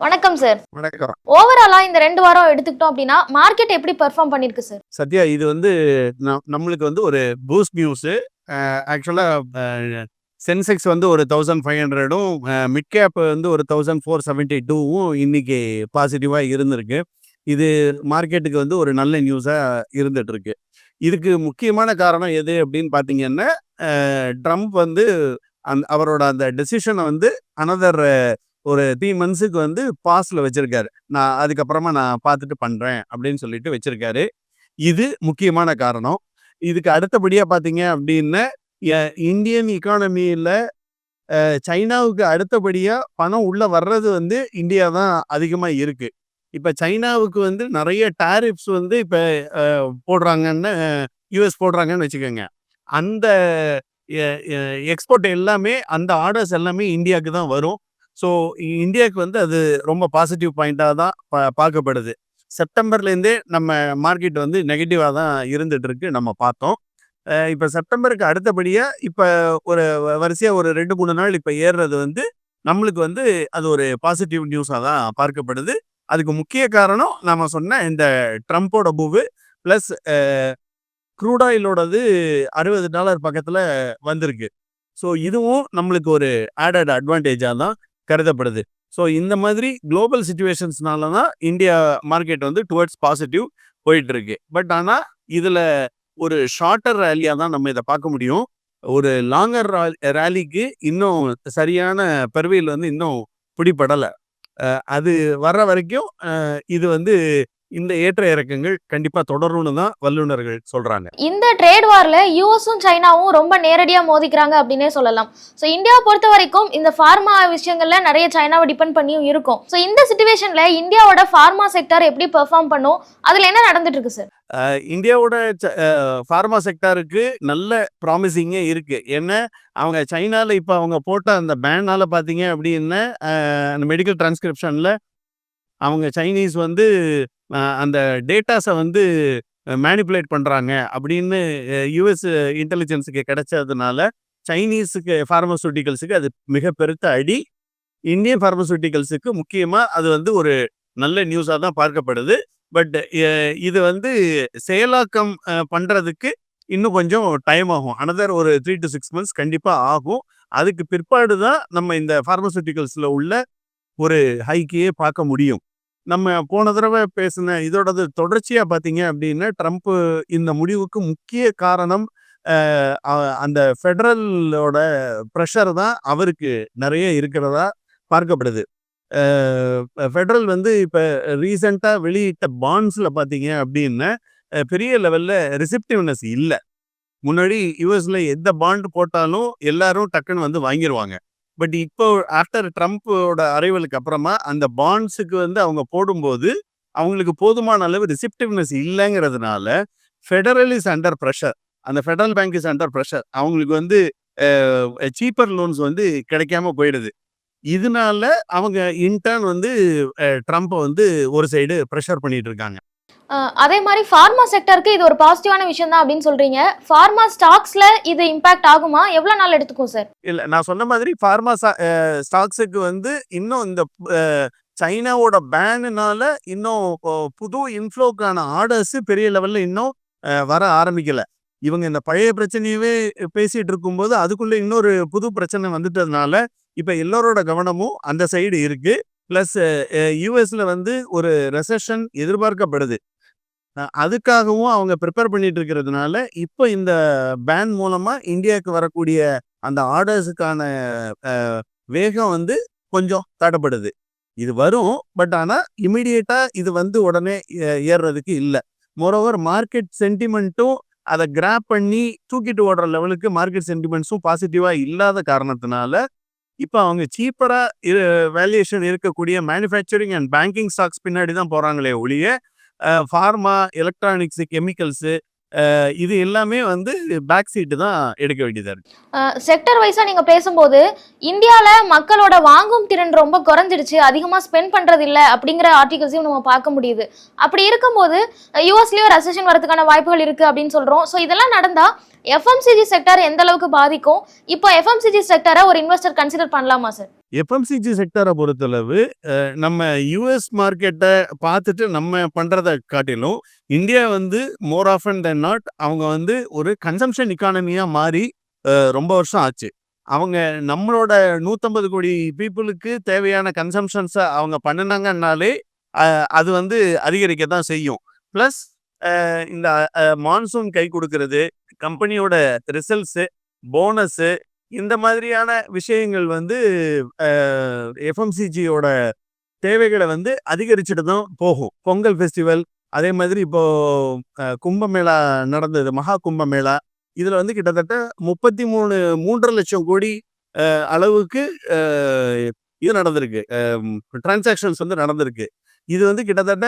வணக்கம் சார் வணக்கம். ஓவராலா இந்த ரெண்டு வாரம் எடுத்துக்கிட்டோம் அப்படின்னா மார்க்கெட் எப்படி பெர்ஃபார்ம் பண்ணிருக்கு சார் சத்யா இது வந்து நம்- நம்மளுக்கு வந்து ஒரு பூஸ்ட் நியூஸு ஆக்சுவலாக சென்செக்ஸ் வந்து ஒரு தௌசண்ட் ஃபைவ் ஹண்ட்ரடும் மிட் கேப் வந்து ஒரு தௌசண்ட் ஃபோர் செவன்ட்டி டூவும் இன்னைக்கு பாசிட்டிவாக இருந்திருக்கு. இது மார்க்கெட்டுக்கு வந்து ஒரு நல்ல நியூஸாக இருந்துட்டு இருக்கு இதுக்கு முக்கியமான காரணம் எது அப்படின்னு பார்த்தீங்கன்னா ட்ரம்ப் வந்து அந் அவரோட அந்த டெசிஷனை வந்து அனதர் ஒரு த்ரீ மந்த்ஸுக்கு வந்து பாஸில் வச்சிருக்காரு. நான் அதுக்கப்புறமா நான் பார்த்துட்டு பண்ணுறேன் அப்படின்னு சொல்லிட்டு வச்சிருக்காரு. இது முக்கியமான காரணம். இதுக்கு அடுத்தபடியாக பார்த்தீங்க அப்படின்னா இந்தியன் இக்கானமியில் சைனாவுக்கு அடுத்தபடியாக பணம் உள்ளே வர்றது வந்து இந்தியா தான் அதிகமாக இருக்குது இப்போ சைனாவுக்கு வந்து நிறைய டாரிஃப்ஸ் வந்து இப்போ போடுறாங்கன்னு யூஎஸ் போடுறாங்கன்னு வச்சுக்கோங்க. அந்த எக்ஸ்போர்ட் எல்லாமே அந்த ஆர்டர்ஸ் எல்லாமே இந்தியாவுக்கு தான் வரும். ஸோ இந்தியாவுக்கு வந்து அது ரொம்ப பாசிட்டிவ் பாயிண்டாக தான் பா- பார்க்கப்படுது. செப்டம்பர்லேருந்தே நம்ம மார்க்கெட் வந்து நெகட்டிவாக தான் இருந்துகிட்ருக்கு இருக்கு நம்ம பார்த்தோம். இப்போ செப்டம்பருக்கு அடுத்தபடியாக இப்போ ஒரு வரிசையாக ஒரு ரெண்டு மூணு நாள் இப்போ ஏறுறது வந்து நம்மளுக்கு வந்து அது ஒரு பாசிட்டிவ் நியூஸாக தான் பார்க்கப்படுது. அதுக்கு முக்கிய காரணம் நம்ம சொன்ன இந்த ட்ரம்ப்போட பூவு ப்ளஸ் க்ரூட் ஆயிலோடது அறுபது டாலர் பக்கத்தில் வந்திருக்கு. ஸோ இதுவும் நம்மளுக்கு ஒரு ஆடட் அட்வான்டேஜாக தான் கருதப்படுது. ஸோ இந்த மாதிரி குளோபல் சுச்சுவேஷன்ஸ்னால தான் இந்தியா மார்க்கெட் வந்து டுவர்ட்ஸ் பாசிட்டிவ் போயிட்டு இருக்கு பட் ஆனால் இதில் ஒரு ஷார்ட்டர் ரேலியாக தான் நம்ம இதை பார்க்க முடியும். ஒரு லாங்கர் ரேலிக்கு இன்னும் சரியான பருவையில் வந்து இன்னும் பிடிபடலை. அது வர்ற வரைக்கும் இது வந்து இந்த ஏற்ற இறக்கங்கள் கண்டிப்பாக தொடரும்னு தான் வல்லுநர்கள் சொல்கிறாங்க இந்த ட்ரேட் வார்ல யூஎஸும் சைனாவும் ரொம்ப நேரடியா மோதிக்கிறாங்க அப்படின்னே சொல்லலாம். ஸோ இந்தியாவை பொறுத்த வரைக்கும் இந்த ஃபார்மா விஷயங்கள்ல நிறைய சைனாவை டிபெண்ட் பண்ணியும் இருக்கும். ஸோ இந்த சுச்சுவேஷன்ல இந்தியாவோட ஃபார்மா செக்டர் எப்படி பெர்ஃபார்ம் பண்ணும்? அதுல என்ன நடந்துட்டு இருக்கு சார் இந்தியாவோட ஃபார்மா செக்டாருக்கு நல்ல ப்ராமிசிங்கே இருக்கு. ஏன்னா அவங்க சைனால இப்போ அவங்க போட்ட அந்த பேனால பார்த்தீங்க அப்படின்னா அந்த மெடிக்கல் டிரான்ஸ்கிரிப்ஷனில் அவங்க சைனீஸ் வந்து அந்த டேட்டாஸை வந்து மேனிப்புலேட் பண்ணுறாங்க அப்படின்னு யூஎஸ் இன்டெலிஜென்ஸுக்கு கிடைச்சதுனால சைனீஸுக்கு ஃபார்மசூட்டிக்கல்ஸுக்கு அது மிக பெருத்த அடி. இந்தியன் ஃபார்மசூட்டிக்கல்ஸுக்கு முக்கியமாக அது வந்து ஒரு நல்ல நியூஸாக தான் பார்க்கப்படுது. பட் இது வந்து செயலாக்கம் பண்ணுறதுக்கு இன்னும் கொஞ்சம் டைம் ஆகும். அனதர் ஒரு த்ரீ டு சிக்ஸ் மந்த்ஸ் கண்டிப்பாக ஆகும். அதுக்கு பிற்பாடு தான் நம்ம இந்த ஃபார்மசூட்டிக்கல்ஸில் உள்ள ஒரு ஹைக்கையே பார்க்க முடியும். நம்ம போன தடவை பேசின இதோடது தொடர்ச்சியா பார்த்தீங்க அப்படின்னா ட்ரம்ப் இந்த முடிவுக்கு முக்கிய காரணம் அந்த ஃபெடரலோட ப்ரெஷர் தான் அவருக்கு நிறைய இருக்கிறதா பார்க்கப்படுது. ஃபெடரல் வந்து இப்போ ரீசண்டாக வெளியிட்ட பாண்ட்ஸில் பார்த்தீங்க அப்படின்னா பெரிய லெவலில் ரிசிப்டிவ்னஸ் இல்லை. முன்னாடி யூஎஸ்ல எந்த பாண்ட் போட்டாலும் எல்லாரும் டக்குன்னு வந்து வாங்கிடுவாங்க பட் இப்போ ஆஃப்டர் ட்ரம்ப்போட அரைவலுக்கு அப்புறமா அந்த பாண்ட்ஸுக்கு வந்து அவங்க போடும்போது அவங்களுக்கு போதுமான அளவு ரிசிப்டிவ்னஸ் இல்லைங்கிறதுனால ஃபெடரல் இஸ் அண்டர் ப்ரெஷர் அந்த federal bank is under pressure அவங்களுக்கு வந்து சீப்பர் லோன்ஸ் வந்து கிடைக்காம போயிடுது. இதனால அவங்க இன்டர்ன் வந்து ட்ரம்ப்பை வந்து ஒரு சைடு ப்ரெஷர் பண்ணிட்டு இருக்காங்க. அதே மாதிரி ஃபார்மா செக்டருக்கு இது ஒரு பாசிட்டிவான விஷயம் தான் அப்படின்னு சொல்றீங்க. ஃபார்மா ஸ்டாக்ஸ்ல இது இம்பாக்ட் ஆகுமா? எவ்வளவு நாள் எடுத்துக்கும் சார் இல்ல நான் சொன்ன மாதிரி ஃபார்மா ஸ்டாக்ஸுக்கு வந்து இன்னும் இந்த சைனாவோட பேனுனால இன்னும் புது இன்ஃப்ளோக்கான ஆர்டர்ஸ் பெரிய லெவல்ல இன்னும் வர ஆரம்பிக்கல. இவங்க இந்த பழைய பிரச்சனையவே பேசிட்டு இருக்கும்போது அதுக்குள்ள இன்னொரு புது பிரச்சனை வந்துட்டதுனால இப்ப எல்லாரோட கவனமும் அந்த சைடு இருக்கு. பிளஸ் யூஎஸ்ல வந்து ஒரு ரெசஷன் எதிர்பார்க்கப்படுது. அதுக்காகவும் அவங்க ப்ரிப்பேர் பண்ணிட்டு இருக்கிறதுனால இப்போ இந்த பேன் மூலமா இந்தியாவுக்கு வரக்கூடிய அந்த ஆர்டர்ஸுக்கான வேகம் வந்து கொஞ்சம் தடைப்படுது. இது வரும் பட் ஆனால் இமிடியேட்டாக இது வந்து உடனே ஏ- ஏறுறதுக்கு இல்லை. மோரோவர் மார்க்கெட் சென்டிமெண்ட்டும் அதை கிராப் பண்ணி தூக்கிட்டு ஓடுற லெவலுக்கு மார்க்கெட் சென்டிமெண்ட்ஸும் பாசிட்டிவாக இல்லாத காரணத்தினால இப்போ அவங்க சீப்பராக வேல்யூஷன் இருக்கக்கூடிய மேனுஃபேக்சரிங் அண்ட் பேங்கிங் ஸ்டாக்ஸ் பின்னாடி தான் போகிறாங்களே ஒழிய ஃபார்மா எலக்ட்ரானிக்ஸு கெமிக்கல்ஸு இது எல்லாமே வந்து பேக் சீட்டு தான் எடுக்க வேண்டியதாக இருக்கு. செக்டர் வைஸாக நீங்கள் பேசும்போது இந்தியாவில் மக்களோட வாங்கும் திறன் ரொம்ப குறைஞ்சிடுச்சு அதிகமாக ஸ்பெண்ட் பண்ணுறது இல்லை அப்படிங்கிற ஆர்டிகல்ஸையும் நம்ம பார்க்க முடியுது. அப்படி இருக்கும்போது யூஎஸ்லேயும் ரெசன் வரதுக்கான வாய்ப்புகள் இருக்குது அப்படின்னு சொல்கிறோம் ஸோ இதெல்லாம் நடந்தால் எஃப்எம்சிஜி செக்டர் எந்த அளவுக்கு பாதிக்கும்? இப்போ எஃப்எம்சிஜி செக்டரை ஒரு இன்வெஸ்டர் கன்சிடர் பண்ணலாமா சார் எஃப்எம்சிஜி செக்டரை பொறுத்தளவு நம்ம யூஎஸ் மார்க்கெட்டை பார்த்துட்டு நம்ம பண்ணுறதை காட்டிலும் இந்தியா வந்து more of and then not அவங்க வந்து ஒரு கன்சம்ஷன் இக்கானமியாக மாறி ரொம்ப வருஷம் ஆச்சு. அவங்க நம்மளோட நூற்றம்பது கோடி பீப்புளுக்கு தேவையான கன்சம்ஷன்ஸை அவங்க பண்ணினாங்கன்னாலே அது வந்து அதிகரிக்க தான் செய்யும் ப்ளஸ் இந்த மான்சூன் கை கொடுக்கறது கம்பெனியோட ரிசல்ட்ஸு போனஸு இந்த மாதிரியான விஷயங்கள் வந்து எஃப்எம்சிஜியோட தேவைகளை வந்து அதிகரிச்சுட்டு தான் போகும். பொங்கல் ஃபெஸ்டிவல் அதே மாதிரி இப்போ கும்பமேளா நடந்தது மகா கும்பமேளா. இதில் வந்து கிட்டத்தட்ட முப்பத்தி மூணு மூன்றரை லட்சம் கோடி அளவுக்கு இது நடந்திருக்கு. டிரான்சாக்ஷன்ஸ் வந்து நடந்திருக்கு. இது வந்து கிட்டத்தட்ட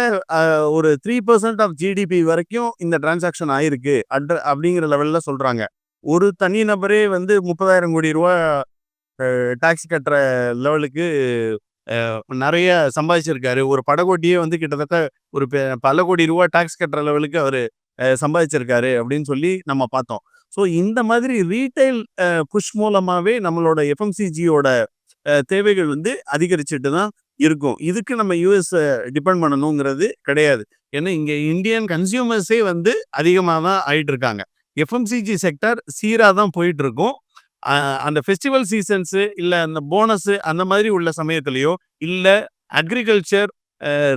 ஒரு த்ரீ பர்சன்ட் ஆஃப் ஜிடிபி வரைக்கும் இந்த டிரான்சாக்ஷன் ஆயிருக்கு. அட்ர அப்படிங்கிற லெவலில் சொல்கிறாங்க ஒரு தனி நபரே வந்து முப்பதாயிரம் கோடி ரூபா டாக்ஸ் கட்டுற லெவலுக்கு நிறைய சம்பாதிச்சிருக்காரு. ஒரு படகோட்டியே வந்து கிட்டத்தட்ட ஒரு பெ- பல கோடி ரூபா டாக்ஸ் கட்டுற லெவலுக்கு அவர் சம்பாதிச்சிருக்காரு அப்படின்னு சொல்லி நம்ம பார்த்தோம். ஸோ இந்த மாதிரி ரீட்டைல் புஷ் மூலமாகவே நம்மளோட எஃப்எம்சிஜியோட தேவைகள் வந்து அதிகரிச்சுட்டு தான் இருக்கும். இதுக்கு நம்ம யூஎஸ் டிபெண்ட் பண்ணணுங்கிறது கிடையாது. ஏன்னா இங்கே இந்தியன் கன்சியூமர்ஸே வந்து அதிகமாக தான் ஆயிட்டு இருக்காங்க எஃப்எம்சிஜி செக்டர் சீராக தான் போயிட்டு இருக்கும் அந்த ஃபெஸ்டிவல் சீசன்ஸு இல்லை அந்த போனஸு அந்த மாதிரி உள்ள சமயத்துலையோ இல்லை அக்ரிகல்ச்சர்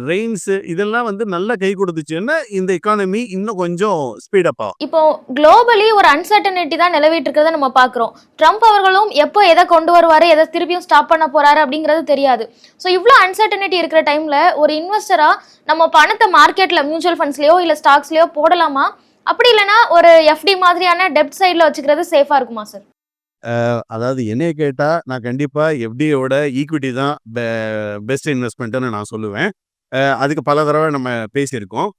ரெயின்ஸு இதெல்லாம் வந்து நல்லா கை கொடுத்துச்சுன்னா இந்த எக்கானமி இன்னும் கொஞ்சம் ஸ்பீடப் ஆகும். இப்போ குளோபலி ஒரு அன்சர்டனிட்டி தான் நிலவிட்டு இருக்கிறத நம்ம பார்க்குறோம். ட்ரம்ப் அவர்களும் எப்போ எதை கொண்டு வருவாரு எதை திருப்பியும் ஸ்டாப் பண்ண போறாரு அப்படிங்கிறது தெரியாது. ஸோ இவ்வளோ அன்சர்டனிட்டி இருக்கிற டைம்ல ஒரு இன்வெஸ்டரா நம்ம பணத்தை மார்க்கெட்ல மியூச்சுவல் ஃபண்ட்ஸ்லயோ இல்லை ஸ்டாக்ஸ்லயோ போடலாமா? அப்படி இல்லைன்னா ஒரு எஃப்டி மாதிரியான டெப்ட் சைடில் வச்சுக்கிறது சேஃபாக இருக்குமா சார் அதாவது என்னைய கேட்டால் நான் கண்டிப்பாக எஃப்டியோட ஈக்விட்டி தான் பெ பெஸ்ட் இன்வெஸ்ட்மெண்ட்டுன்னு நான் சொல்லுவேன். அதுக்கு பல தடவை நம்ம பேசியிருக்கோம்.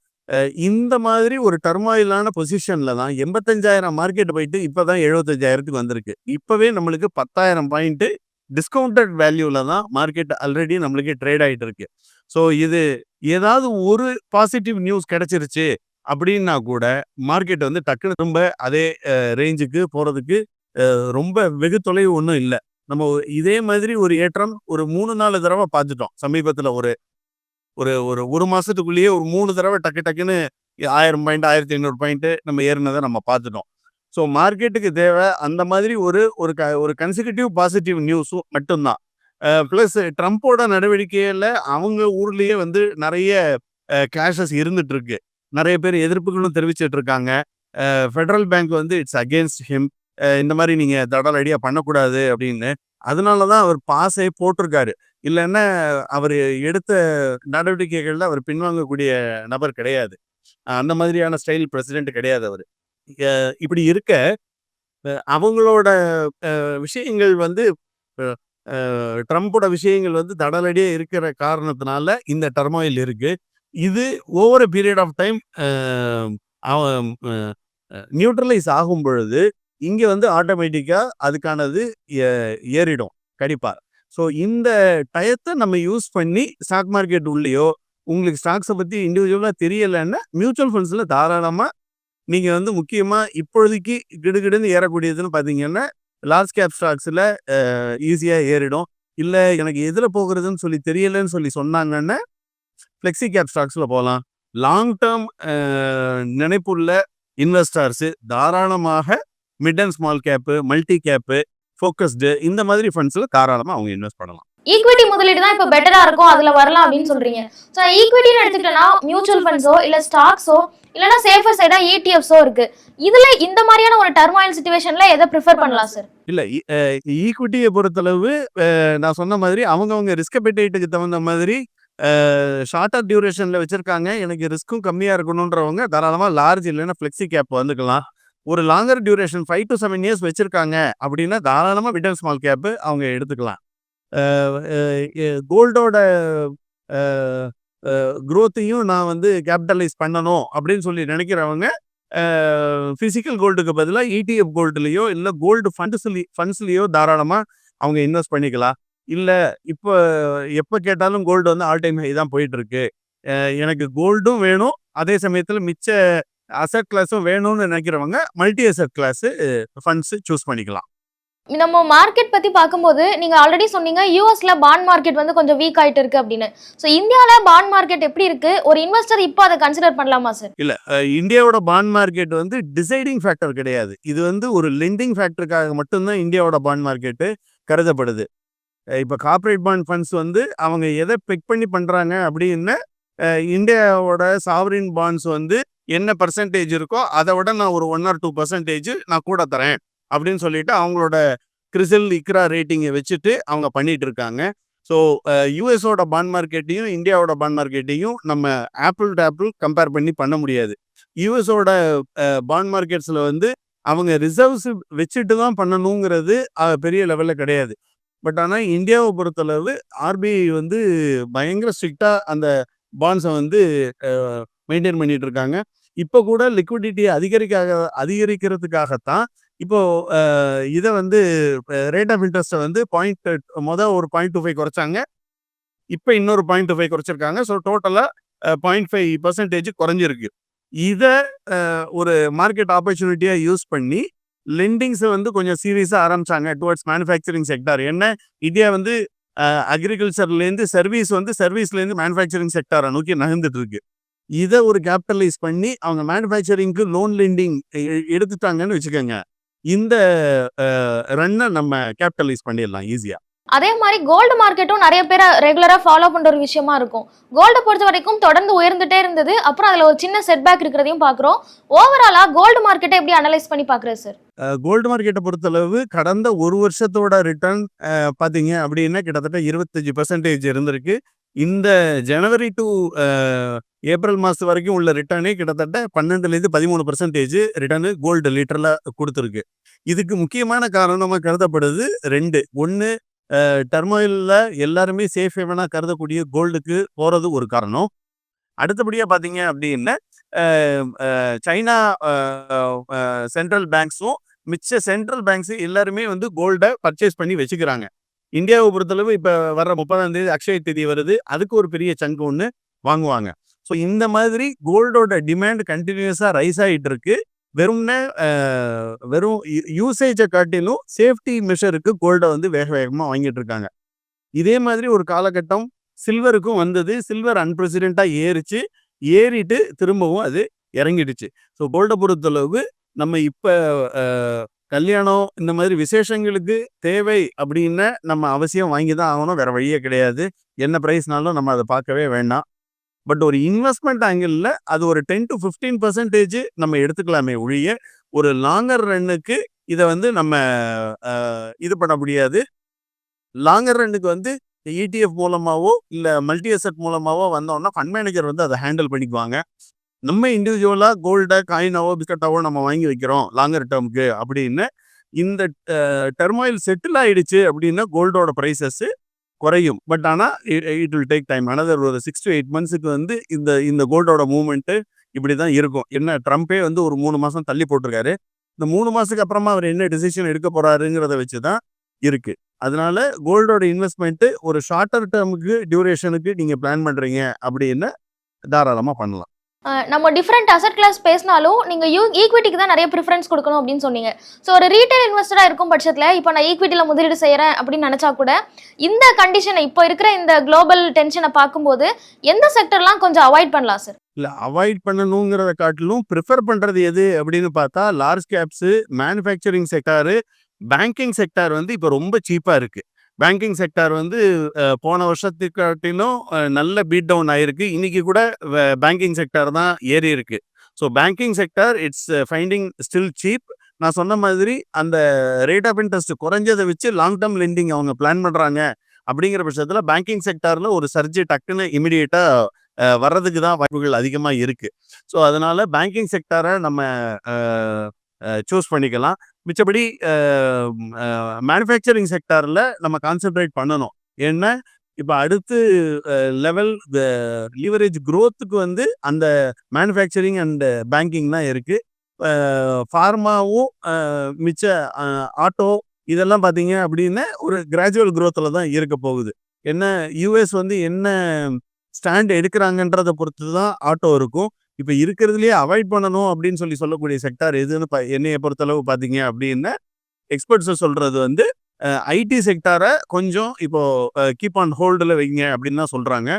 இந்த மாதிரி ஒரு டர்மாயிலான பொசிஷனில் தான் எண்பத்தஞ்சாயிரம் மார்க்கெட் போயிட்டு இப்போ தான் எழுபத்தஞ்சாயிரத்துக்கு வந்திருக்கு. இப்போவே நம்மளுக்கு பத்தாயிரம் பாயிண்ட்டு டிஸ்கவுண்டட் வேல்யூவில் தான் மார்க்கெட் ஆல்ரெடி நம்மளுக்கு ட்ரேட் ஆகிட்டு இருக்கு. ஸோ இது ஏதாவது ஒரு பாசிட்டிவ் நியூஸ் கிடைச்சிருச்சு அப்படின்னா கூட மார்க்கெட் வந்து டக்குன்னு திரும்ப அதே ரேஞ்சுக்கு போகிறதுக்கு ரொம்ப வெகு தொலைவு ஒன்றும் இல்லை. நம்ம இதே மாதிரி ஒரு ஏற்றம் ஒரு மூணு நாலு தடவை பார்த்துட்டோம். சமீபத்தில் ஒரு ஒரு ஒரு ஒரு மாதத்துக்குள்ளேயே ஒரு மூணு தடவை டக்கு டக்குன்னு ஆயிரம் பாயிண்ட் ஆயிரத்தி ஐநூறு பாயிண்ட்டு நம்ம ஏறினதை நம்ம பார்த்துட்டோம். ஸோ மார்க்கெட்டுக்கு தேவை அந்த மாதிரி ஒரு ஒரு க ஒரு கன்சிகூட்டிவ் பாசிட்டிவ் நியூஸும் மட்டும்தான். ப்ளஸ் ட்ரம்ப்போட நடவடிக்கையில் அவங்க ஊர்லேயே வந்து நிறைய கிளாஷஸ் இருந்துட்டு இருக்கு நிறைய பேர் எதிர்ப்புகளும் தெரிவிச்சிட்டு இருக்காங்க ஃபெடரல் பேங்க் வந்து இட்ஸ் அகேன்ஸ்ட் ஹிம் இந்த மாதிரி நீங்கள் தடல் அடியாக பண்ணக்கூடாது அப்படின்னு. அதனால தான் அவர் பாஸே போட்டிருக்காரு. இல்லைன்னா அவர் எடுத்த நடவடிக்கைகளில் அவர் பின்வாங்கக்கூடிய நபர் கிடையாது. அந்த மாதிரியான ஸ்டைல் பிரசிடென்ட் கிடையாது அவர். இப்படி இருக்க அவங்களோட அஹ், விஷயங்கள் வந்து ட்ரம்ப்போட விஷயங்கள் வந்து தடலடியே இருக்கிற காரணத்தினால இந்த டர்மாயில் இருக்கு. இது over period of time neutralise ஆகும் பொழுது இங்கே வந்து ஆட்டோமேட்டிக்காக அதுக்கானது ஏ- ஏறிடும் கண்டிப்பாக ஸோ இந்த டயத்தை நம்ம யூஸ் பண்ணி ஸ்டாக் மார்க்கெட் உள்ளேயோ உங்களுக்கு ஸ்டாக்ஸை பற்றி இண்டிவிஜுவலாக தெரியலைன்னா மியூச்சுவல் ஃபண்ட்ஸில் தாராளமாக நீங்கள் வந்து முக்கியமாக இப்பொழுதைக்கு கிடுகிடுன்னு ஏறக்கூடியதுன்னு பார்த்தீங்கன்னா லார்ஜ் கேப் ஸ்டாக்ஸில் ஈஸியாக ஏறிடும். இல்லை எனக்கு எதில் போகிறதுன்னு சொல்லி தெரியலைன்னு சொல்லி சொன்னாங்கன்னா ஃப்ளெக்ஸி கேப் ஸ்டாக்ஸில் போகலாம் லாங் டேர்ம் நினைப்புள்ள இன்வெஸ்டர்ஸு தாராளமாக mid and small cap multi cap focused இந்த மாதிரி ஃபண்ட்ஸில் தாராளமாக அவங்க இன்வெஸ்ட் பண்ணலாம். ஈக்விட்டி முதலீடு தான் இப்போ பெட்டரா இருக்கும். அதுல வரலாம் அப்படின்னு சொல்றீங்க. ஸோ ஈக்விட்டின்னு எடுத்துக்கிட்டோம்னா மியூச்சுவல் ஃபண்ட்ஸோ இல்ல ஸ்டாக்ஸோ இல்லைன்னா சேஃபர் சைடா இடிஎஃப்ஸோ இருக்கு. இதுல இந்த மாதிரியான ஒரு டர்மாயில் சுச்சுவேஷன்ல எதை ப்ரிஃபர் பண்ணலாம் சார் இல்லை ஈக்விட்டியை பொறுத்தளவு நான் சொன்ன மாதிரி அவங்கவங்க ரிஸ்க் பெட்டேட்டுக்கு தகுந்த மாதிரி ஷார்ட்டர் டியூரேஷனில் வச்சுருக்காங்க. எனக்கு ரிஸ்க்கும் கம்மியாக இருக்கணுன்றவங்க தாராளமாக லார்ஜ் இல்லைன்னா ஃப்ளெக்ஸி கேப் வந்துக்கலாம். ஒரு longer duration five to seven years வச்சுருக்காங்க அப்படின்னா தாராளமாக மிட் ஸ்மால் கேப்பு அவங்க எடுத்துக்கலாம். கோல்டோட க்ரோத்தையும் நான் வந்து கேபிட்டலைஸ் பண்ணணும் அப்படின்னு சொல்லி நினைக்கிறவங்க ஃபிசிக்கல் கோல்டுக்கு பதிலாக இடிஎஃப் கோல்டுலேயோ இல்லை கோல்டு ஃபண்ட்ஸ்லி ஃபண்ட்ஸ்லேயோ தாராளமாக அவங்க இன்வெஸ்ட் பண்ணிக்கலாம். இல்லை இப்போ எப்போ கேட்டாலும் கோல்டு வந்து ஆல் டைம் ஹை தான் போயிட்டுருக்கு எனக்கு கோல்டும் வேணும். அதே சமயத்தில் மிச்ச அசட் கிளாஸும் வேணும்னு நினைக்கிறவங்க multi asset class funds choose பண்ணிக்கலாம். நம்ம மார்க்கெட் பத்தி பார்க்கும்போது நீங்க ஆல்ரெடி சொன்னீங்க யூஎஸ்ல பாண்ட் மார்க்கெட் வந்து கொஞ்சம் வீக் ஆயிட்டு இருக்கு அப்படின்னு. ஸோ இந்தியால பாண்ட் மார்க்கெட் எப்படி இருக்கு? ஒரு இன்வெஸ்டர் இப்போ அதை கன்சிடர் பண்ணலாமா சார் இல்ல இந்தியாவோட பாண்ட் மார்க்கெட் வந்து டிசைடிங் ஃபேக்டர் கிடையாது. இது வந்து ஒரு லெண்டிங் ஃபேக்டருக்காக மட்டும்தான் இந்தியாவோட பாண்ட் மார்க்கெட்டு கருதப்படுது. இப்ப கார்ப்பரேட் பாண்ட் ஃபண்ட்ஸ் வந்து அவங்க எதை பிக் பண்ணி பண்றாங்க அப்படின்னு இந்தியாவோட சாவரின் பாண்ட்ஸ் வந்து என்ன பர்சன்டேஜ் இருக்கோ அதை விட நான் ஒரு ஒன் ஆர் டூ பர்சன்டேஜ் நான் கூட தரேன் அப்படின்னு சொல்லிட்டு அவங்களோட கிறிசல் இக்ரா ரேட்டிங்கை வச்சுட்டு அவங்க பண்ணிட்டு இருக்காங்க. ஸோ யூஎஸோட பாண்ட் மார்க்கெட்டையும் இந்தியாவோட பாண்ட் மார்க்கெட்டையும் நம்ம ஆப்பிள் டு ஆப்பிள் கம்பேர் பண்ணி பண்ண முடியாது. யூஎஸோட பாண்ட் மார்க்கெட்ஸில் வந்து அவங்க ரிசர்வ்ஸ் வச்சுட்டு தான் பண்ணணுங்கிறது பெரிய லெவலில் கிடையாது. பட் ஆனால் இந்தியாவை பொறுத்தளவு ஆர்பிஐ வந்து பயங்கர ஸ்ட்ரிக்டாக அந்த பாண்ட்ஸை வந்து மெயின்டைன் பண்ணிட்டு இருக்காங்க இப்போ கூட லிக்விடிட்டி அதிகரிக்காக அதிகரிக்கிறதுக்காகத்தான் இப்போ இதை வந்து ரேட் ஆஃப் இன்ட்ரெஸ்ட்டை வந்து பாயிண்ட் மொதல் ஒரு பாயிண்ட் டூ ஃபைவ் குறைச்சாங்க. இப்போ இன்னொரு பாயிண்ட் டூ ஃபைவ் குறைச்சிருக்காங்க. ஸோ டோட்டலாக பாயிண்ட் ஃபைவ் பர்சன்டேஜ் குறைஞ்சிருக்கு. இதை ஒரு மார்க்கெட் ஆப்பர்ச்சுனிட்டியாக யூஸ் பண்ணி லெண்டிங்ஸை வந்து கொஞ்சம் சீரியஸாக ஆரம்பிச்சாங்க. டுவர்ட்ஸ் மேனுஃபேக்சரிங் செக்டார் என்ன? இந்தியா வந்து அக்ரிகல்ச்சர்லேருந்து சர்வீஸ் வந்து சர்வீஸ்லேருந்து மேனுஃபேக்சரிங் செக்டாரை நோக்கி நகர்ந்துட்டு இருக்கு. இதை ஒரு கேபிட்டலைஸ் பண்ணி அவங்க மேனுஃபேக்சரிங்க்கு லோன் லெண்டிங் எடுத்துட்டாங்கன்னு வச்சுக்கோங்க. இந்த ரன்னை நம்ம கேபிட்டலைஸ் பண்ணிடலாம் ஈஸியாக அதே மாதிரி கோல்டு மார்க்கெட்டும் நிறைய பேர் ரெகுலரா ஃபாலோ பண்ற ஒரு விஷயமா இருக்கும். கோல்டு பொறுத்த வரைக்கும் தொடர்ந்து உயர்ந்துட்டே இருந்தது. அப்புறம் அதுல ஒரு சின்ன செட்பேக் இருக்கிறதையும் பாக்குறோம் ஓவராலா கோல்டு மார்க்கெட்டை எப்படி அனலைஸ் பண்ணி பாக்குறது சார் கோல்டு மார்க்கெட்டை பொறுத்தளவு கடந்த ஒரு வருஷத்தோட ரிட்டர்ன் பார்த்தீங்க அப்படின்னா கிட்டத்தட்ட இருபத்தஞ்சி பர்சன்டேஜ் இருந்திருக்கு. இந்த ஜனவரி டு ஏப்ரல் மாதம் வரைக்கும் உள்ள ரிட்டர்னே கிட்டத்தட்ட பன்னெண்டுலேருந்து பதிமூணு பர்சன்டேஜ் ரிட்டர்னு கோல்டு லிட்டரில் கொடுத்துருக்கு. இதுக்கு முக்கியமான காரணமாக கருதப்படுது ரெண்டு. ஒன்று டர்மாயிலில் எல்லாருமே சேஃப் ஹேவனாக கருதக்கூடிய கோல்டுக்கு போகிறது ஒரு காரணம். அடுத்தபடியாக பார்த்தீங்க அப்படின்னா சைனா சென்ட்ரல் பேங்க்ஸும் மிச்ச சென்ட்ரல் பேங்க்ஸு எல்லாருமே வந்து கோல்டை பர்ச்சேஸ் பண்ணி வச்சுக்கிறாங்க. இந்தியாவை பொறுத்தளவு இப்போ வர்ற முப்பதாம் தேதி அக்ஷய தேதி வருது. அதுக்கு ஒரு பெரிய சங்கு ஒன்று வாங்குவாங்க. ஸோ இந்த மாதிரி கோல்டோட டிமாண்ட் கண்டினியூஸாக ரைஸ் ஆகிட்டு இருக்கு. வெறும்னே வெறும் யூசேஜை காட்டிலும் சேஃப்டி மெஷருக்கு கோல்டை வந்து வேக வேகமாக வாங்கிட்டு இருக்காங்க. இதே மாதிரி ஒரு காலகட்டம் சில்வருக்கும் வந்தது. சில்வர் அன்பிரசிடெண்ட்டாக ஏறிச்சு. ஏறிட்டு திரும்பவும் அது இறங்கிடுச்சு. ஸோ கோல்டை பொறுத்தளவு நம்ம இப்போ கல்யாணம் இந்த மாதிரி விசேஷங்களுக்கு தேவை அப்படின்னு நம்ம அவசியம் வாங்கி தான் ஆகணும். வேற வழியே கிடையாது. என்ன ப்ரைஸ்னாலும் நம்ம அதை பார்க்கவே வேண்டாம். பட் ஒரு இன்வெஸ்ட்மெண்ட் ஆங்கிளில் அது ஒரு டென் டு ஃபிஃப்டீன் பர்சன்டேஜ் நம்ம எடுத்துக்கலாமே ஒழிய ஒரு லாங்கர் ரன்னுக்கு இதை வந்து நம்ம இது பண்ண முடியாது. லாங்கர் ரன்னுக்கு வந்து இடிஎஃப் மூலமாகவோ இல்லை மல்டி அசட் மூலமாகவோ வந்தோம்னா ஃபண்ட் மேனேஜர் வந்து அதை ஹேண்டில் பண்ணிக்குவாங்க. நம்ம இண்டிவிஜுவலாக கோல்டை காயினாவோ பிஸ்கட்டாவோ நம்ம வாங்கி வைக்கிறோம் லாங்கர் டேர்முக்கு அப்படின்னு இந்த டெர்மாயில் செட்டில் ஆயிடுச்சு அப்படின்னா கோல்டோட ப்ரைஸஸ் குறையும். பட் ஆனால் it will take time another ஒரு சிக்ஸ் டு எயிட் மந்த்ஸுக்கு வந்து இந்த இந்த கோல்டோட மூவ்மெண்ட்டு இப்படி தான் இருக்கும். என்ன ட்ரம்ப்பே வந்து ஒரு மூணு மாதம் தள்ளி போட்டிருக்காரு. இந்த மூணு மாதத்துக்கு அப்புறமா அவர் என்ன டிசிஷன் எடுக்க போகிறாருங்கிறத வச்சு தான் இருக்குது அதனால கோல்டோட இன்வெஸ்ட்மெண்ட்டு ஒரு ஷார்ட்டர் டேர்முக்கு டியூரேஷனுக்கு நீங்கள் பிளான் பண்ணுறீங்க அப்படின்னு தாராளமாக பண்ணலாம். நம்ம டிஃப்ரெண்ட் அசட் கிளாஸ் பேசினாலும் நீங்கள் யூ ஈக்விட்டிக்கு தான் நிறைய ப்ரிஃபரன்ஸ் கொடுக்கணும் அப்படின்னு சொன்னீங்க. ஸோ ஒரு ரீட்டைல் இன்வெஸ்டராக இருக்கும் பட்சத்தில் இப்போ நான் ஈக்விட்டியில் முதலீடு செய்கிறேன் அப்படின்னு நினச்சா கூட இந்த கண்டிஷனை இப்போ இருக்கிற இந்த குளோபல் டென்ஷனை பார்க்கும்போது எந்த செக்டர்லாம் கொஞ்சம் அவாய்ட் பண்ணலாம் சார் இல்லை அவாய்ட் பண்ணணுங்கிறத காட்டிலும் ப்ரிஃபர் பண்ணுறது எது அப்படின்னு பார்த்தா large caps manufacturing sector banking sector வந்து இப்போ ரொம்ப சீப்பாக இருக்குது பேங்கிங் செக்டார் வந்து போன வருஷத்துக்கு காட்டிலும் நல்ல பீட் டவுன் ஆயிருக்கு. இன்னைக்கு கூட பேங்கிங் செக்டார் தான் ஏறி இருக்கு. So banking sector it's finding still cheap. நான் சொன்ன மாதிரி அந்த ரேட் ஆஃப் இன்ட்ரெஸ்ட் குறைஞ்சதை வச்சு லாங் டேர்ம் லெண்டிங் அவங்க பிளான் பண்ணுறாங்க அப்படிங்கிற பட்சத்தில் பேங்கிங் செக்டாரில் ஒரு சர்ஜி டக்குன்னு இமிடியேட்டாக வர்றதுக்கு தான் வாய்ப்புகள் அதிகமாக இருக்குது ஸோ அதனால் பேங்கிங் செக்டாரை நம்ம சூஸ் பண்ணிக்கலாம். மிச்சபடி மேனுஃபேக்சரிங் செக்டாரில் நம்ம கான்சென்ட்ரேட் பண்ணணும். ஏன்னா இப்போ அடுத்து லெவல் லீவரேஜ் க்ரோத்துக்கு வந்து அந்த மேனுஃபேக்சரிங் அண்ட் பேங்கிங் தான் இருக்குது ஃபார்மாவும் மிச்ச ஆட்டோ இதெல்லாம் பார்த்தீங்க அப்படின்னா ஒரு கிராஜுவல் க்ரோத்தில் தான் இருக்க போகுது. என்ன? யூஎஸ் வந்து என்ன ஸ்டாண்ட் எடுக்கிறாங்கன்றதை பொறுத்து தான் ஆட்டோ இருக்கும். இப்போ இருக்கிறதுலையே அவாய்ட் பண்ணணும் அப்படின்னு சொல்லி சொல்லக்கூடிய செக்டார் எதுன்னு ப என்னையை பொறுத்தளவு பார்த்தீங்க அப்படின்னா எக்ஸ்பர்ட்ஸை சொல்கிறது வந்து ஐடி செக்டாரை கொஞ்சம் இப்போது கீப் ஆன் ஹோல்டில் வைங்க அப்படின்னு தான் சொல்கிறாங்க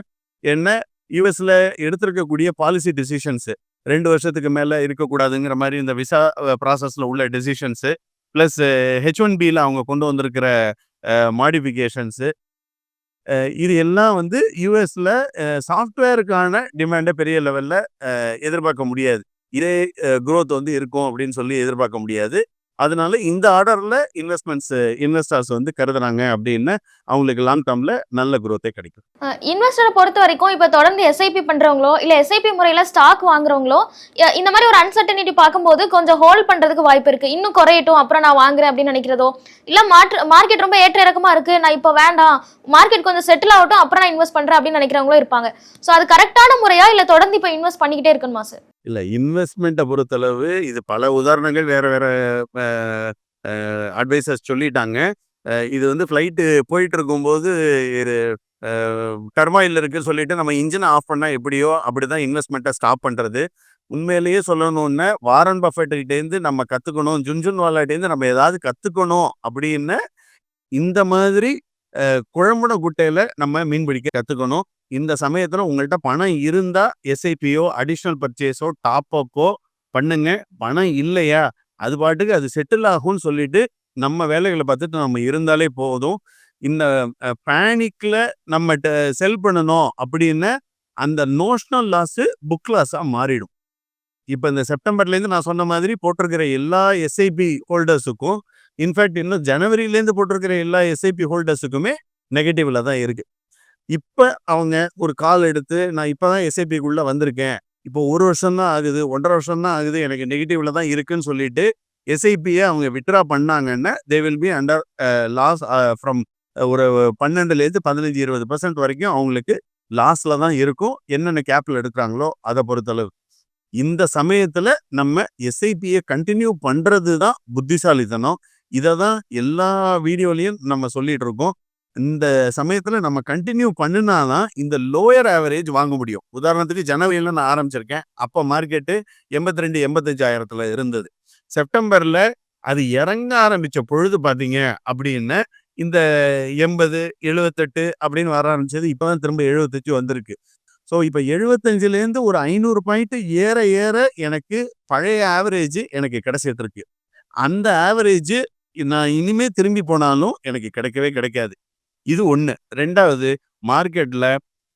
என்ன? யூஎஸில் எடுத்திருக்கக்கூடிய பாலிசி டிசிஷன்ஸு ரெண்டு வருஷத்துக்கு மேலே இருக்கக்கூடாதுங்கிற மாதிரி இந்த விசா ப்ராசஸில் உள்ள டெசிஷன்ஸு ப்ளஸ் ஹெச் ஒன் பியில் அவங்க கொண்டு வந்திருக்கிற மாடிஃபிகேஷன்ஸு இது எல்லாம் வந்து யூஎஸ்ல சாஃப்ட்வேருக்கான டிமாண்டை பெரிய லெவல்ல எதிர்பார்க்க முடியாது. இதே குரோத் வந்து இருக்கும் அப்படின்னு சொல்லி எதிர்பார்க்க முடியாது. அதனால இந்த ஆர்டர்ல இன்வெஸ்ட்மெண்ட்ஸ் இன்வெஸ்டர்ஸ் வந்து கருதுறாங்க அப்படின்னு அவங்களுக்கு லாங் டேர்ம்ல நல்ல குரோத்தே கிடைக்கும். இன்வெஸ்டரை பொறுத்த வரைக்கும் இப்போ தொடர்ந்து எஸ்ஐபி பண்றவங்களோ இல்ல எஸ்ஐபி முறையில ஸ்டாக் வாங்குறவங்களோ இந்த மாதிரி ஒரு அன்சர்டனிட்டி பார்க்கும்போது கொஞ்சம் ஹோல்ட் பண்றதுக்கு வாய்ப்பு இருக்கு. இன்னும் குறையட்டும் அப்புறம் நான் வாங்குறேன் அப்படின்னு நினைக்கிறதோ இல்ல மாற்று மார்க்கெட் ரொம்ப ஏற்ற இறக்கமா இருக்கு நான் இப்போ வேண்டாம் மார்க்கெட் கொஞ்சம் செட்டில் ஆகட்டும் அப்புறம் நான் இன்வெஸ்ட் பண்றேன் அப்படின்னு நினைக்கிறவங்களும் இருப்பாங்க. ஸோ அது கரெக்டான முறையா இல்ல தொடர்ந்து இப்போ இன்வெஸ்ட் பண்ணிக்கிட்டே இருக்கணுமா சார் இல்லை இன்வெஸ்ட்மெண்ட்டை பொறுத்தளவு இது பல உதாரணங்கள் வேறு வேறு அட்வைசர்ஸ் சொல்லிட்டாங்க. இது வந்து ஃப்ளைட்டு போயிட்டு இருக்கும்போது இது டர்மாயில் இருக்குன்னு சொல்லிட்டு நம்ம இன்ஜினை ஆஃப் பண்ணால் எப்படியோ அப்படி தான் இன்வெஸ்ட்மெண்ட்டை ஸ்டாப் பண்ணுறது உண்மையிலேயே சொல்லணும்னா வாரன் பஃபெட்டுக்கிட்டேருந்து நம்ம கற்றுக்கணும் ஜுன்ஜுன் வாலாட்டேருந்து நம்ம ஏதாவது கற்றுக்கணும் அப்படின்னு இந்த மாதிரி குழம்புன குட்டையில் நம்ம மீன் பிடிக்க கற்றுக்கணும் இந்த சமயத்தில் உங்கள்கிட்ட பணம் இருந்தால் எஸ்ஐபியோ அடிஷ்னல் பர்ச்சேஸோ டாப் அப்போ பண்ணுங்க. பணம் இல்லையா? அது பாட்டுக்கு அது செட்டில் ஆகும்னு சொல்லிட்டு நம்ம வேலைகளை பார்த்துட்டு நம்ம இருந்தாலே போதும். இந்த பேனிக்கில் நம்ம செல் பண்ணணும் அப்படின்னு அந்த நோஷனல் லாஸு புக் லாஸாக மாறிடும். இப்போ இந்த செப்டம்பர்லேருந்து நான் சொன்ன மாதிரி போட்டிருக்கிற எல்லா எஸ்ஐபி ஹோல்டர்ஸுக்கும் இன்ஃபேக்ட் இன்னும் ஜனவரியிலேருந்து போட்டிருக்கிற எல்லா எஸ்ஐபி ஹோல்டர்ஸுக்குமே நெகட்டிவில் தான் இருக்குது இப்போ அவங்க ஒரு கால் எடுத்து நான் இப்போ தான் எஸ்ஐபிக்குள்ளே வந்திருக்கேன். இப்போ ஒரு வருஷம் தான் ஆகுது ஒன்றரை வருஷம் தான் ஆகுது எனக்கு நெகட்டிவ்ல தான் இருக்குன்னு சொல்லிட்டு எஸ்ஐபியை அவங்க விட்ரா பண்ணாங்கன்னா they will be under loss from ஒரு பன்னெண்டுலேருந்து பதினஞ்சு இருபது பர்சன்ட் வரைக்கும் அவங்களுக்கு லாஸில் தான் இருக்கும். என்னென்ன கேப்பில் எடுக்கிறாங்களோ அதை பொறுத்தளவு. இந்த சமயத்தில் நம்ம எஸ்ஐபியை கண்டினியூ பண்ணுறது தான் புத்திசாலித்தனம். இதை தான் எல்லா வீடியோலையும் நம்ம சொல்லிட்டு இருக்கோம். இந்த சமயத்தில் நம்ம கண்டினியூ பண்ணினாதான் இந்த லோயர் ஆவரேஜ் வாங்க முடியும். உதாரணத்துக்கு ஜனவரியில் நான் ஆரம்பிச்சிருக்கேன். அப்போ மார்க்கெட்டு எண்பத்தி ரெண்டு எண்பத்தஞ்சாயிரத்தில் இருந்தது. செப்டம்பரில் அது இறங்க ஆரம்பிச்ச பொழுது பார்த்தீங்க அப்படின்னு இந்த எண்பது எழுபத்தெட்டு அப்படின்னு வர ஆரம்பிச்சது. இப்பதான் திரும்ப எழுபத்தஞ்சு வந்திருக்கு. ஸோ இப்போ எழுபத்தஞ்சுலேருந்து ஒரு ஐநூறு பாயிண்ட் ஏற ஏற எனக்கு பழைய ஆவரேஜ் எனக்கு கிடைச்சிட்டு இருக்கு. அந்த ஆவரேஜ் நான் இனிமே திரும்பி போனாலும் எனக்கு கிடைக்கவே கிடைக்காது. இது ஒன்று ரெண்டாவது மார்க்கெட்டில்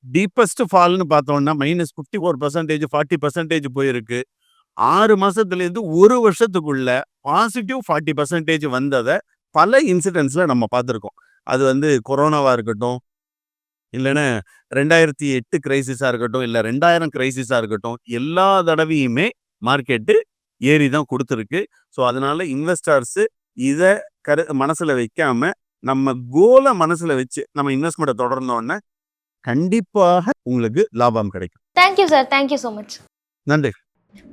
டீப்பஸ்ட் ஃபால்னு பார்த்தோம்னா minus fifty four percentage forty percentage போயிருக்கு. ஆறு மாதத்துலேருந்து ஒரு வருஷத்துக்குள்ள பாசிட்டிவ் ஃபார்ட்டி பர்சன்டேஜ் வந்ததை பல இன்சிடென்ட்ஸில் நம்ம பார்த்துருக்கோம். அது வந்து கொரோனாவாக இருக்கட்டும் இல்லைன்னா ரெண்டாயிரத்தி எட்டு கிரைசிஸாக இருக்கட்டும் இல்லை ரெண்டாயிரம் கிரைசிஸாக இருக்கட்டும் எல்லா தடவையுமே மார்க்கெட்டு ஏறி தான் கொடுத்துருக்கு. ஸோ அதனால இன்வெஸ்டர்ஸு இதை கரு மனசில் வைக்காமல் நம்ம கோலை மனசுல வச்சு நம்ம இன்வெஸ்ட்மெண்ட்டை தொடர்ந்தோன்னே கண்டிப்பாக உங்களுக்கு லாபம் கிடைக்கும். Thank you sir thank you so much நன்றி.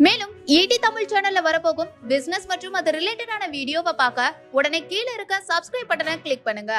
மேலும் ஈடி தமிழ் சேனல்ல வரப்போகும் பிசினஸ் மற்றும் அது ரிலேட்டடான வீடியோவை பார்க்க உடனே கீழே இருக்க சப்ஸ்கிரைப் பட்டனை கிளிக் பண்ணுங்க.